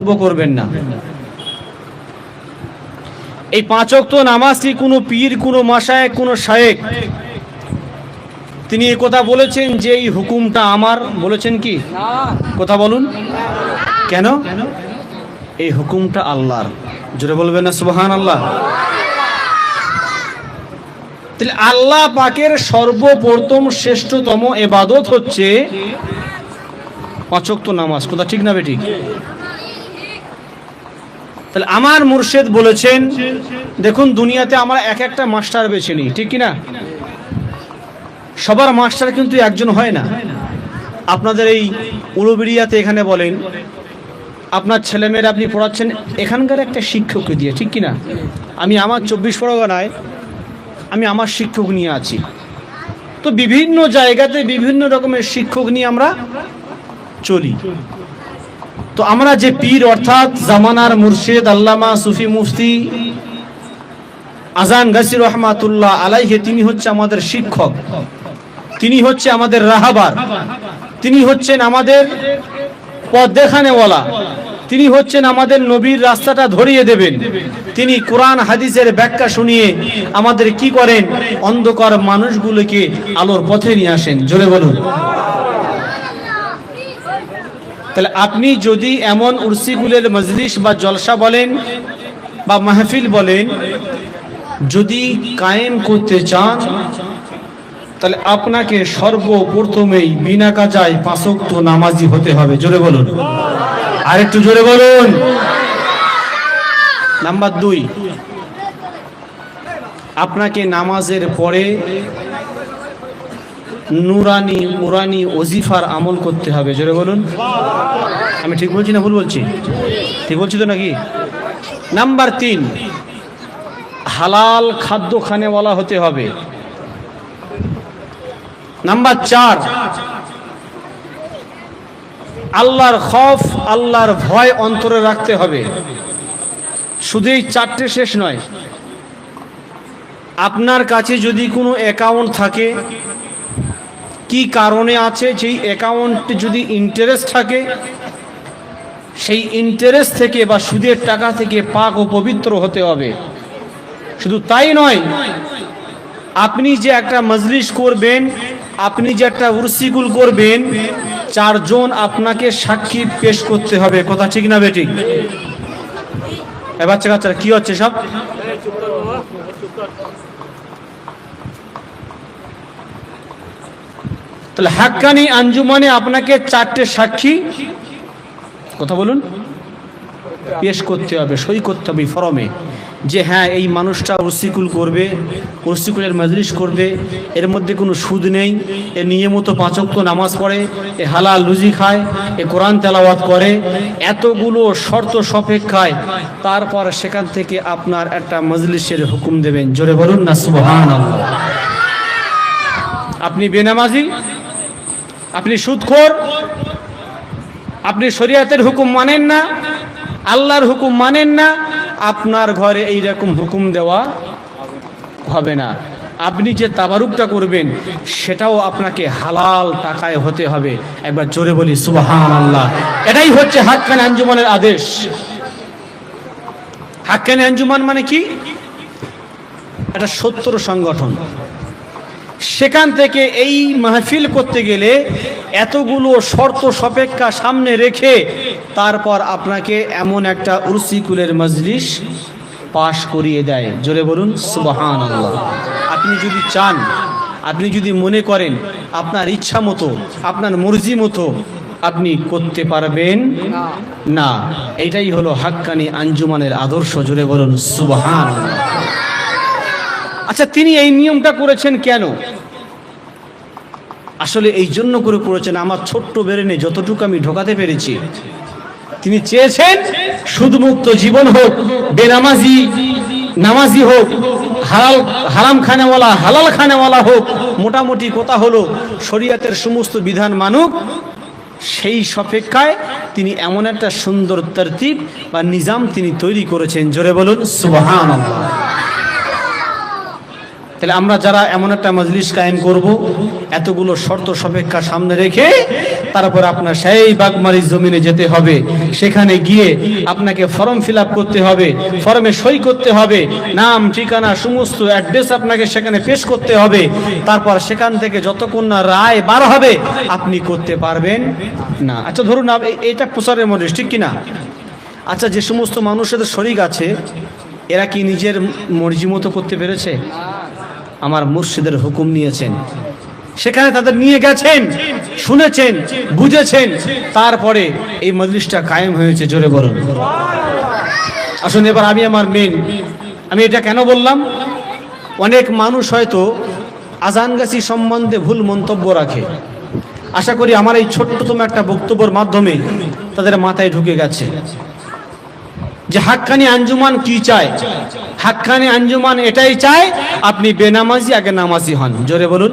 করবেন না। এই পাঁচক তো নামাজটি কোনো পীর, কোনো মাসায় কোনো শায়েক তিনি কথা বলেছেন যে এই হুকুমটা আমার। বলেছেন কি? কথা বলুন। কেন? এই হুকুমটা আল্লাহর। জোরে বলবেন না সুবহান আল্লাহ তাহলে আল্লাহ পাকের সর্বপ্রথম শ্রেষ্ঠতম এবাদত হচ্ছে পাঁচক তো নামাজ। কথা ঠিক না বেঠিক তাহলে আমার মুর্শেদ বলেছেন, দেখুন দুনিয়াতে আমরা এক একটা মাস্টার বেছে নিই, ঠিক কি না সবার মাস্টার কিন্তু একজন হয় না। আপনাদের এই উলুবেড়িয়াতে এখানে বলেন, আপনার ছেলেমেয়েরা আপনি পড়াচ্ছেন, এখানকার একটা শিক্ষককে দিয়ে, ঠিক কি না আমি আমার চব্বিশ পরগনায়, আমি আমার শিক্ষক নিয়ে আছি। তো বিভিন্ন জায়গাতে বিভিন্ন রকমের শিক্ষক নিয়ে আমরা চলি। তো আমরা যে পীর অর্থাৎ জামানার মুর্শিদ আল্লামা সুফি মুফতি আজান গাসির রহমাতুল্লাহ আলাইহে, তিনি হচ্ছে আমাদের শিক্ষক, তিনি হচ্ছে আমাদের রাহাবার, তিনি হচ্ছেন আমাদের পথ দেখানেওয়ালা তিনি হচ্ছেন আমাদের নবীর রাস্তাটা ধরিয়ে দেবেন। তিনি কোরআন হাদিসের ব্যাখ্যা শুনিয়ে আমাদের কি করেন? অন্ধকার মানুষগুলোকে আলোর পথে নিয়ে আসেন। জোরে বলুন। তাহলে আপনি যদি এমন উর্সিগুলের মজলিস বা জলসা বলেন বা মাহফিল বলেন, যদি কায়েম করতে চান, তাহলে আপনাকে সর্বপ্রথমেই বিনা কাজায় পাঁচক্ত নামাজি হতে হবে। জোরে বলুন। আর একটু জোরে বলুন। নাম্বার দুই। আপনাকে নামাজের পরে নুরানি, মুরানি ওজিফার আমল করতে হবে। জোরে বলুন। আমি ঠিক বলছি না ভুল বলছি? ঠিক বলছি তো নাকি? নাম্বার তিন, হালাল খাদ্য খানেওয়ালা হতে হবে। নাম্বার চার, আল্লাহর খফ, আল্লাহর ভয় অন্তরে রাখতে হবে। শুধু এই চারটে শেষ নয়। আপনার কাছে যদি কোনো অ্যাকাউন্ট থাকে কি কারণে আছে? যেই অ্যাকাউন্টে যদি ইন্টারেস্ট থাকে, সেই ইন্টারেস্ট থেকে বা সুদের টাকা থেকে পাক ও পবিত্র হতে হবে। শুধু তাই নয়, আপনি যে একটা মজলিস করবেন, আপনি যে একটা উরসিকুল করবেন, চারজন আপনাকে সাক্ষী পেশ করতে হবে। কথা ঠিক না এ বাচ্চা কাচ্চারা কি হচ্ছে সব? তাহলে হাক্কানি আঞ্জুমানে আপনাকে চারটে সাক্ষী। কথা বলুন। পেশ করতে হবে, সই করতে হবে ফরমে। যে হ্যাঁ এই মানুষটা রসিকুল করবে রসিকুলের মজলিস করবে, এর মধ্যে কোনো সুদ নেই, এ নিয়মিত পাঁচক্ত নামাজ পড়ে, এ হালাল লুজি খায়, এ কোরআন তেলাওয়াত করে, এতগুলো শর্ত সপেক্ষায় তারপর সেখান থেকে আপনার একটা মজলিসের হুকুম দেবেন। জোরে বলুন না সুবহান আপনি বেনামাজি? আপনি সুদখোর, আপনি শরিয়াতের হুকুম মানেন না, আল্লাহর হুকুম মানেন না, আপনার ঘরে এই রকম হুকুম দেওয়া হবে না। আপনি যে তাবারুকটা করবেন, সেটাও আপনাকে হালাল টাকায় হতে হবে। একবার জোরে বলি সুবাহান আল্লাহ এটাই হচ্ছে হাক্কান আঞ্জুমানের আদেশ। হাক্কান আঞ্জুমান মানে কি? এটা সত্তর সংগঠন। সেখান থেকে এই মাহফিল করতে গেলে এতগুলো শর্ত সপেক্ষা সামনে রেখে তারপর আপনাকে এমন একটা উরসিকুলের মজলিস পাশ করিয়ে দেয়। জোরে বলুন সুবাহান আপনি যদি চান, আপনি যদি মনে করেন আপনার ইচ্ছা মতো, আপনার মর্জি মতো আপনি করতে পারবেন, না। এটাই হলো হাক্কানি আঞ্জুমানের আদর্শ, জোরে বলুন সুবাহান আল্লাহ আচ্ছা তিনি এই নিয়মটা করেছেন কেন? আসলে এই জন্য করে করেছেন, আমার ছোট্ট বেরেনে যতটুকু আমি ঢোকাতে পেরেছি, তিনি চেয়েছেন সুদমুক্ত জীবন হোক, বেনামাজি, নামাজি হোক, হালাল, হারাম খানেওয়ালা, হালাল খানেওয়ালা হোক, মোটামুটি কথা হলো শরীয়তের সমস্ত বিধান মানুক, সেই সপেক্ষায় তিনি এমন একটা সুন্দর তরতিব বা নিজাম তিনি তৈরি করেছেন। জোরে বলুন, সুবহানাল্লাহ। তাহলে আমরা যারা এমন একটা মজলিস কায়েম করব, এতগুলো শর্ত সপেক্ষা সামনে রেখে তারপর আপনার সেই বাগমারি জমিনে যেতে হবে। সেখানে গিয়ে আপনাকে ফর্ম ফিল করতে হবে, ফর্মে সই করতে হবে, নাম, ঠিকানা, সমস্ত অ্যাড্রেস আপনাকে সেখানে পেশ করতে হবে। তারপর সেখান থেকে যতক্ষণ না রায় বার হবে, আপনি করতে পারবেন না। আচ্ছা ধরুন এটা প্রচারের মধ্যে ঠিক কিনা? আচ্ছা যে সমস্ত মানুষের শরিক আছে, এরা কি নিজের মর্জি মতো করতে পেরেছে? আমার মুর্শিদের হুকুম নিয়েছেন। সেখানে তাদের নিয়ে গেছেন, শুনেছেন, বুঝেছেন। তারপরে এই মজলিসটা কায়েম হয়েছে, জোরে বলুন। আসুন, এবার আমি আমার মেন আমি এটা কেন বললাম? অনেক মানুষ হয়তো আজানগাছি সম্বন্ধে ভুল মন্তব্য রাখে। আশা করি আমার এই ছোট্টতম একটা বক্তব্যের মাধ্যমে তাদের মাথায় ঢুকে গেছে। যে হাক্কানি আঞ্জুমান কি চায়? হাক্কানি আঞ্জুমান এটাই চায়, আপনি বেনামাজি, আগে নামাজি হন। জোরে বলুন।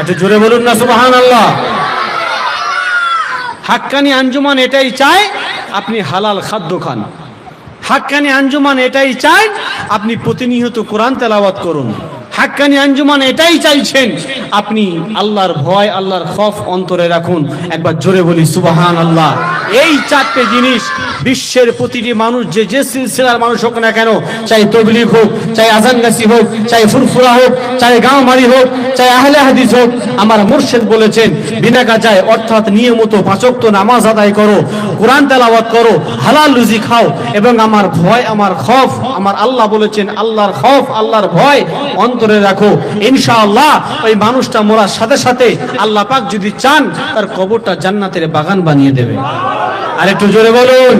একটু জোরে বলুন না সুবাহান আল্লাহ হাক্কানি আঞ্জুমান এটাই চায়, আপনি হালাল খাদ্য খান। হাক্কানি আঞ্জুমান এটাই চায়, আপনি প্রতিনিয়ত কোরআন তেলাওয়াত করুন। হাক্কানি আঞ্জুমান এটাই চাইছেন। আপনি আল্লাহর ভয়, আল্লাহর খফ অন্তরে রাখুন। একবার জোরে বলি সুবাহান আল্লাহ এই চারটে জিনিস বিশ্বের প্রতিটি মানুষ যে যে সিলসিলার মানুষ হোক না কেন, চাই তবলিগ হোক, চাই আজানগাছি হোক, চাই ফুরফুরা হোক, চাই গাঁওমারি হোক, চাই আহলে হাদিস হোক, আমার মুর্শেদ বলেছেন, বিনা কাজায় অর্থাৎ নিয়মিত পাঁচক্ত নামাজ আদায় করো, কোরআন তেলাওয়াত করো, হালাল রুজি খাও, এবং আমার ভয়, আমার খফ, আমার আল্লাহ বলেছেন, আল্লাহর খফ, আল্লাহর ভয় অন্তরে রাখো ইনশাআল্লাহ ওই মানুষটা মরার সাথে সাথে আল্লাহ পাক যদি চান তার কবরটা জান্নাতের বাগান বানিয়ে দেবে আর একটু জোরে বলুন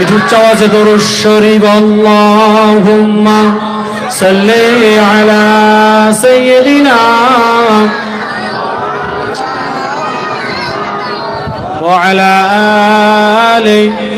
একটু উচ্চ আওয়াজে দরুদ শরীফ আল্লাহুম্মা সাল্লি আলা সাইয়্যিদিনা وعلى آله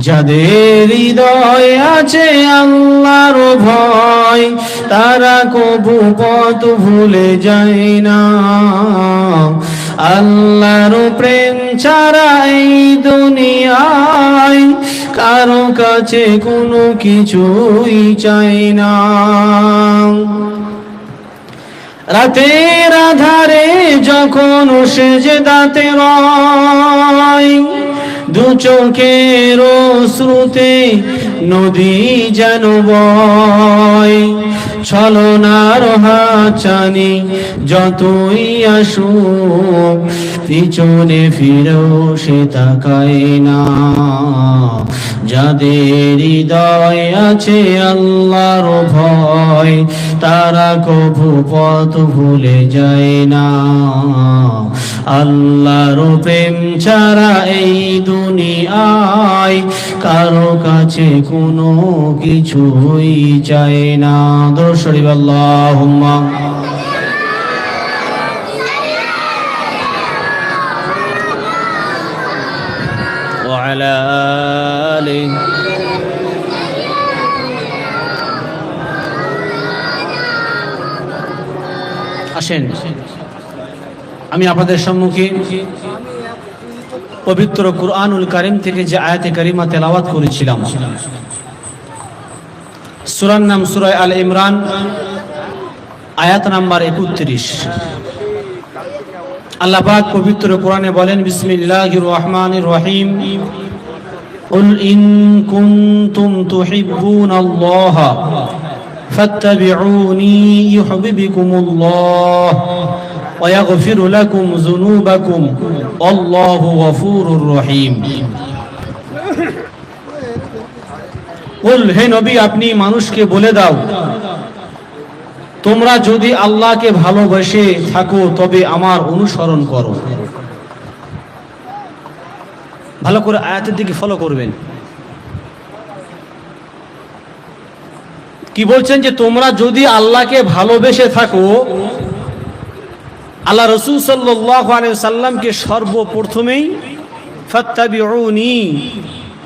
যাদের হৃদয় আছে আল্লাহর ভয়, তারা কবু পথ ভুলে যায় না। আল্লাহর প্রেম ছাড়া এই দুনিয়ায় কারও কাছে কোনো কিছুই চাই না। রাতের আধারে যখন সেজে দাতে রয় দু চোখের শ্রুতে নদী যেন বয়। ছলনার হাচানি যতই আসুক, পিছনে ফিরেও সে তাকায় না। যাদের হৃদয় আছে আল্লাহর ভয়, তারা কভু পথ ভুলে যায় না। আল্লাহর প্রেম ছাড়া এই দুনিয়ায় কারও কাছে কোনো কিছুই চায় না। দর্শরী আল্লাহুম্মা وعلى آله আসেন আমি আপনাদের সম্মুখে পবিত্র কুরআনুল কারিম থেকে যে আয়াতে কারিমা তেলাওয়াত করেছিলাম সুরার নাম সুরায় আল ইমরান আয়াত নাম্বার একত্রিশ আল্লাহ পাক পবিত্র কোরআনে বলেন বিসমিল্লাহির রহমানির রহিম قل إن كنتم تحبون الله فاتبعوني يحببكم الله ويغفر لكم ذنوبكم والله غفور رحيم قل হে নবী, আপনি মানুষকে বলে দাও। তোমরা যদি আল্লাহকে ভালোবেসে থাকো, তবে আমার অনুসরণ করো। ভালো করে আয়াতের দিকে ফলো করবেন। কি বলছেন যে, তোমরা যদি আল্লাহকে ভালোবেসে থাকো, আল্লাহ রসুল সাল্লাহ সাল্লামকে সর্বপ্রথমেই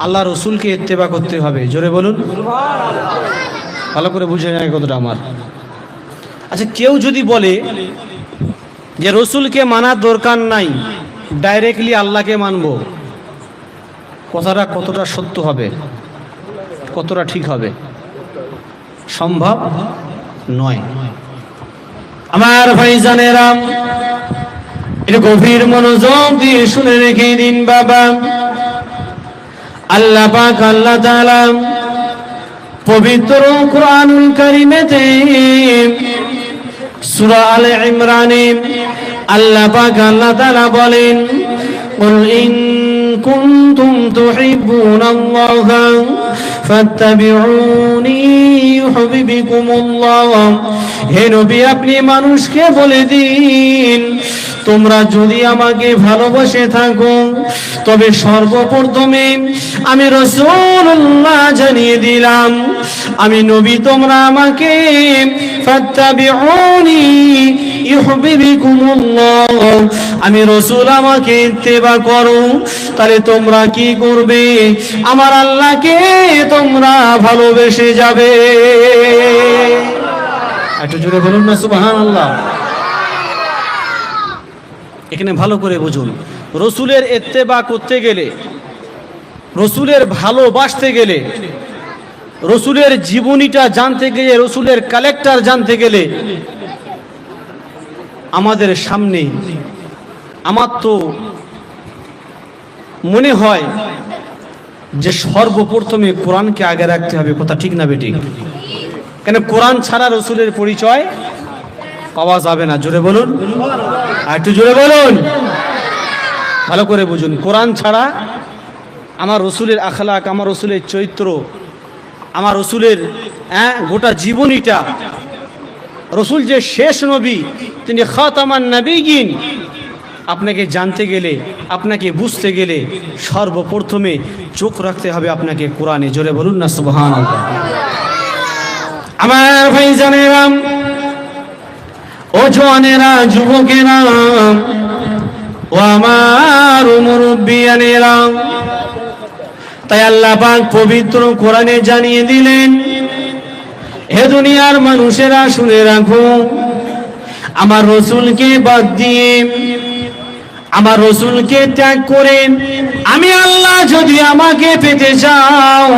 আল্লাহ রসুলকে ইত্তেবা করতে হবে। জোরে বলুন। ভালো করে বুঝে যায় কতটা আমার। আচ্ছা কেউ যদি বলে যে রসুলকে মানার দরকার নাই ডাইরেক্টলি আল্লাহকে মানবো, কথাটা কতটা সত্য হবে? কতটা ঠিক হবে? সম্ভব নয়। আমার ভাইজানেরা, এটা গভীর মনোযোগ দিয়ে শুনে রেখে দিন, বাবা। আল্লাহ পাক আল্লাহ তাআলা পবিত্র কোরআনুল কারিমেতে সূরা আলে ইমরানে আল্লাহ পাক আল্লাহ তাআলা বলেন قل إن كنتم تحبون الله فاتبعوني يحببكم الله হে নবী আপনি মানুষকে বলে দিন তোমরা যদি আমাকে ভালোবাসে থাকো, তবে সর্বপ্রথমে আমি রসুল্লাহ জানিয়ে দিলাম, আমি নবী, তোমরা আমাকে আমি রসুল আমাকে ইত্তেবা করো, তাহলে তোমরা কি করবে? আমার আল্লাহকে তোমরা ভালোবেসে যাবে। একটু জোরে বলুন না, সুবহানাল্লাহ। এখানে ভালো করে বুঝুন। রসুলের এত্তেবা করতে গেলে, রসুলের ভালোবাসতে গেলে, রসুলের জীবনীটা জানতে গেলে রসুলের কালেক্টর জানতে গেলে আমাদের সামনে আমার তো মনে হয় যে সর্বপ্রথমে কোরআনকে আগে রাখতে হবে। কথা ঠিক না বেটি কেন কোরআন ছাড়া রসুলের পরিচয় পাওয়া যাবে না, জোরে বলুন। আর একটু জোরে বলুন। ভালো করে বুঝুন, কোরআন ছাড়া আমার রসুলের আখলাক, আমার রসুলের চরিত্র, আমার রসুলের হ্যাঁ গোটা জীবনীটা, রসুল যে শেষ নবী, তিনি খত খাতামান নবীগিন আপনাকে জানতে গেলে, আপনাকে বুঝতে গেলে সর্বপ্রথমে চোখ রাখতে হবে আপনাকে কোরআনে। জোরে বলুন না সুবহান আমার ভাই জানেরাম ও জওয়ানেরা যুবকেরা, ও আমার মুরব্বিয়ানেরা। তাই আল্লাহ পাক পবিত্র কোরআনে জানিয়ে দিলেন, হে দুনিয়ার মানুষেরা শুনে রাখো, আমার রসুলকে বাদ দিয়ে, আমার রসুলকে ত্যাগ করেন। আমি আল্লাহ যদি আমাকে পেতে চাও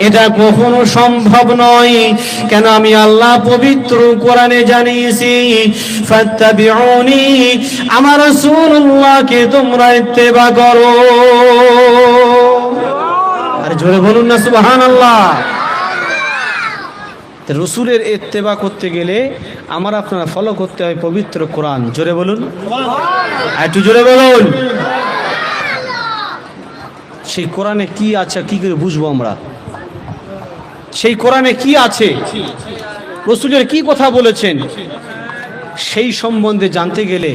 এটা কখনো সম্ভব নয়। কেন আমি আল্লাহ পবিত্র কোরআনে জানিয়েছি ফাত্তাবিউনি আমার রাসূলুল্লাহকে তোমরা ইত্তেবা করো। আরে জোরে বলুন না সুবহানাল্লাহ। রসুলের ইত্তেবা করতে গেলে আমার আপনারা ফলো করতে হয় পবিত্র কোরআন। জোরে বলুন। একটু জোরে বলুন। সেই কোরআনে কি আছে কি করে বুঝব আমরা? সেই কোরআনে কি আছে? রসুলের কি কথা বলেছেন? সেই সম্বন্ধে জানতে গেলে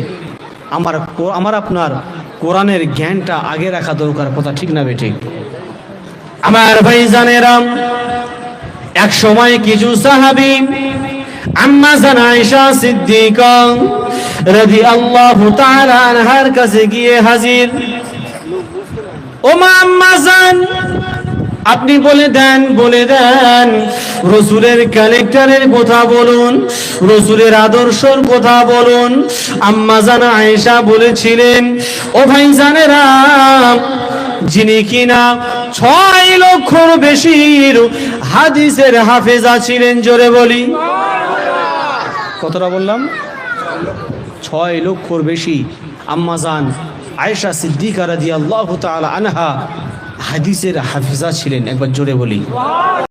আমার আমার আপনার কোরআনের জ্ঞানটা আগে রাখা দরকার, কথা ঠিক না বেঠিক? আমার ভাই জানেরাম এক সময় কিছু সাহাবি, আম্মা জান আয়েশা সিদ্দিকা রাদিয়াল্লাহু তাআলা আনহার কাছে গিয়ে হাজির। ও মা আম্মা জান আপনি বলে দেন বলে দেন। রসুলের ক্যারেক্টারের কথা বলুন, রসুলের আদর্শর কথা বলুন। আম্মা জান আয়েশা বলেছিলেন, ও ভাই জানেরা যিনি কিনা ছয় লক্ষর বেশি হাদিসের হাফেজা ছিলেন জোরে বলি। কতটা বললাম? ছয় লক্ষর বেশি। আম্মাজান আয়েশা সিদ্দিকা রাদি আল্লাহ আনহা হাদিসের হাফিজা ছিলেন একবার জোরে বলি।